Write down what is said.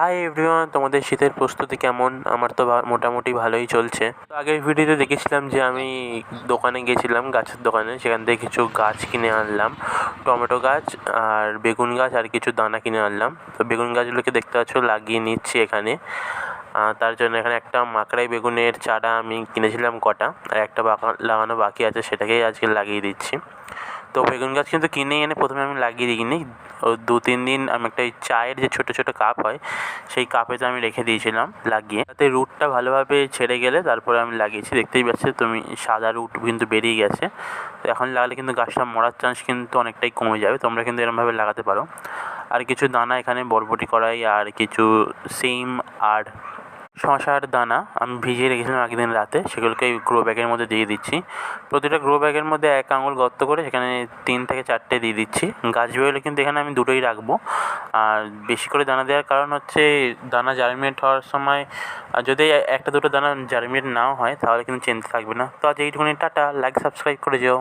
Hi everyone তোমাদের শীতের প্রস্তুতি কেমন? আমার তো মোটামুটি ভালোই চলছে। তো আগের ভিডিওতে দেখেছিলাম যে আমি দোকানে গেছিলাম, গাছের দোকানে। সেখান থেকে কিছু গাছ কিনে আনলাম। টমেটো গাছ আর বেগুন গাছ আর কিছু দানা কিনে আনলাম। তো বেগুন গাছগুলোকে দেখতে পাচ্ছ, লাগিয়ে নিচ্ছি এখানে। তার জন্য এখানে একটা মাকড়াই বেগুনের চারা আমি কিনেছিলাম কটা। আর একটা লাগানো বাকি আছে, সেটাকেই আজকে লাগিয়ে দিচ্ছি। তো বেগুন গাছ কিন্তু কিনে এনে প্রথমে আমি লাগিয়ে দিইনি ও দু তিন দিন আমি একটা ওই চায়ের যে ছোটো ছোটো কাপ হয়, সেই কাপেতে আমি রেখে দিয়েছিলাম লাগিয়ে। তাতে রুটটা ভালোভাবে ছেড়ে গেলে তারপরে আমি লাগিয়েছি। দেখতেই পাচ্ছ তুমি সাদা রুট কিন্তু বেরিয়ে গেছে। তো এখন লাগালে কিন্তু গাছটা মরার চান্স কিন্তু অনেকটাই কমে যাবে। তোমরা কিন্তু এরমভাবে লাগাতে পারো। আর কিছু দানা এখানে বরবটি কড়াই আর কিছু সিম আর শশার দানা আমি ভিজিয়ে রেখেছিলাম আগের দিন রাতে। সেগুলোকে গ্রো ব্যাগের মধ্যে দিয়ে দিচ্ছি। প্রতিটা গ্রো ব্যাগের মধ্যে এক আঙুল গর্ত করে সেখানে তিন থেকে চারটে দিয়ে দিচ্ছি। গাছ বেরোলে কিন্তু এখানে আমি দুটোই রাখব। আর বেশি করে দানা দেওয়ার কারণ হচ্ছে দানা জার্মিনেট হওয়ার সময় যদি একটা দুটো দানা জার্মিনেট নাও হয় তাহলে কিন্তু চিন্তা থাকবে না। তো আজ এইটুকুনি, টাটা লাইক সাবস্ক্রাইব করে যেও।